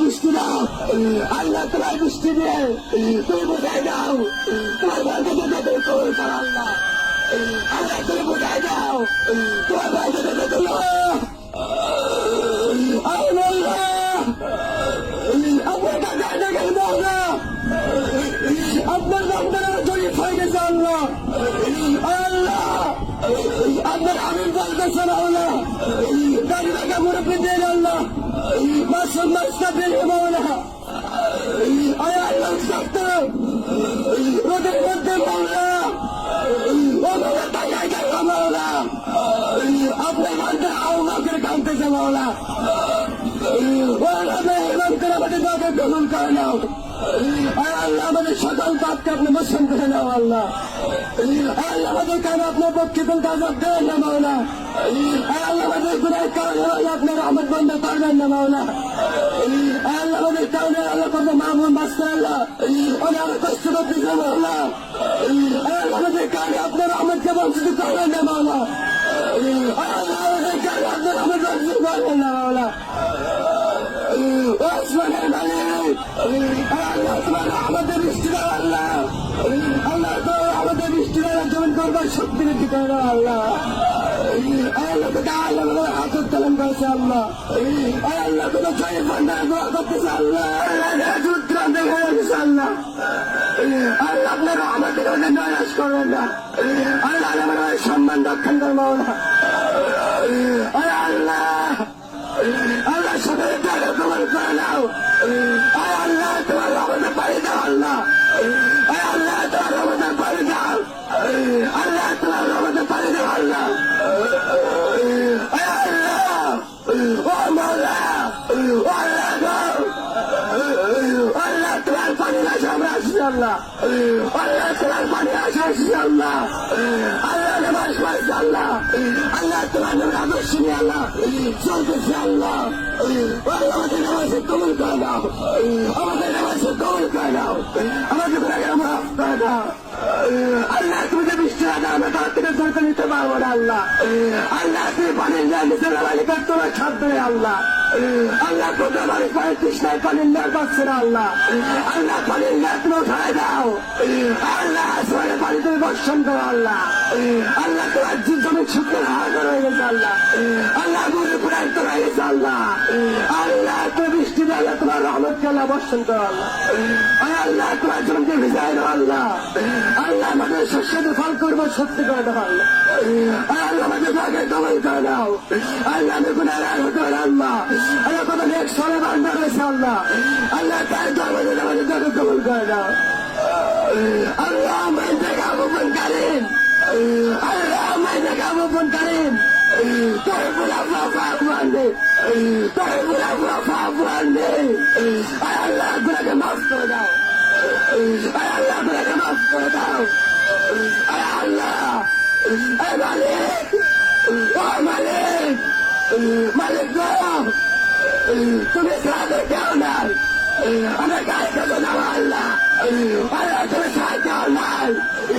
বৃষ্টি দাও আল্লাহ তোমার বৃষ্টি দিয়ে তুমি বোঝাই দাও। তোমার বাড়িতে তুমি করো, আল্লাহ। আল্লাহ, তুমি বোঝাই দাও। তোমার বাড়িতে তুমি আল্লাহ। আপনার রক্তের জড়িয়ে হয়ে গেছে আল্লাহ আল্লাহ। আপনার আমিন বলতেছেন আল্লাহ গাড়ি মুরব্বী দেন আল্লাহ। মাসুম মাস্তা বেরিয়ে মাওলা আয়, আল্লাহ সত্য রোদের মধ্যে মাওলা ও মাওলা তাই আগে মাওলা আপনার মধ্যে আউমাকের কাঁদতেছে মাওলা দাকে গ্রহণ করে নাও। আর আল্লাহ আমাদের সকল পাপকে আপনি মোশন করে নাও, আল্লাহ। আল্লাহ আমাদের কারণে আপনার পক্ষে কোন কাজ দেন না, মাওলা। আল্লাহ আমাদের গুণের কারণে আপনার রহমত বন্ধ করবেন না, মাওলা। আল্লাহ আমাদের কারণে আল্লাহ বাঁচতে, আল্লাহ। কষ্ট আল্লাহ আমাদের কারণে আপনার বঞ্চিত করবেন না আল্লাহ আমাদের কারণে আপনার রহমত বঞ্চিত করবেন না মাওলা ওসমানের মালিক আল্লাহ তোমার আমাদের বৃষ্টি দাও আল্লাহ। আল্লাহ তো আমাদের বৃষ্টি দ্বারা জীবন করবার শক্তি বৃদ্ধি করো আল্লাহ। সম্মান রক্ষণ করব না আল্লাহ। আল্লাহ টাকা তোমার করে নাও। আসি আল্লাহ তোমার পানি আসে আসি আল্লাহ নামাজ পড়েছে আল্লাহ আল্লাহ তোমার নামে আদর্শ নিয়ে আল্লাহ চলতেছে আল্লাহ আল্লাহ আমাদের নামাজে কবুল করে দাও আমাদের নামাজে কবুল দাও আমাদের আমরা আল্লাহ তুমি যে বৃষ্টি আমরা তার ধরতে নিতে পারব না আল্লাহ। আল্লাহ তুমি পানির নিয়ে নিচে মালিকার তোমার ছাদ দেবে আল্লাহ। আল্লাহ কোথাও বাড়ি পায়ে তৃষ্ণায় পানির নিয়ে পাচ্ছে না আল্লাহ। আল্লাহ, পানির নিয়ে তুমি উঠায় দাও। আল্লাহ, আসমানের পানি তুমি বর্ষণ করো আল্লাহ। আল্লাহ তোমার জমি শুকনো হাওয়া হয়ে গেছে আল্লাহ। আল্লাহ গুরু পুরাই তো গেছে আল্লাহ। আল্লাহ তুমি আল্লাহ তোমার রহমত আল্লাহ বর্ষণ করো। আল্লাহ আল্লাহ, তোমার জমিকে ভিজায় দাও আল্লাহ। আল্লাহ আমাদের শস্যতে ফল করব সত্যি করে দাও আল্লাহ। আল্লাহ আমাদের ভাগে কবল করে দাও। আল্লাহ আমি গুণার হতে পারে আল্লাহ। আল্লাহ কত নেক সরে বান্ধা রয়েছে আল্লাহ। আল্লাহ তাই তো আমাদের ভাগে কবল করে দাও। আল্লাহ আমার জায়গা গোপন করেন। আল্লাহ আমার জায়গা গোপন করেন। তোর বুড়া বাবা মানে তোর বুড়া বাবা মানে আল্লাহ গুণাকে মাফ করে দাও। আল্লাহ গুণাকে মাফ করে দাও। আল্লাহ মালিক ও মালিক মালিক তুমি সাথে কেউ নাই। আমার গায়ে কেউ না আল্লাহ। তুমি সাহায্য নাই।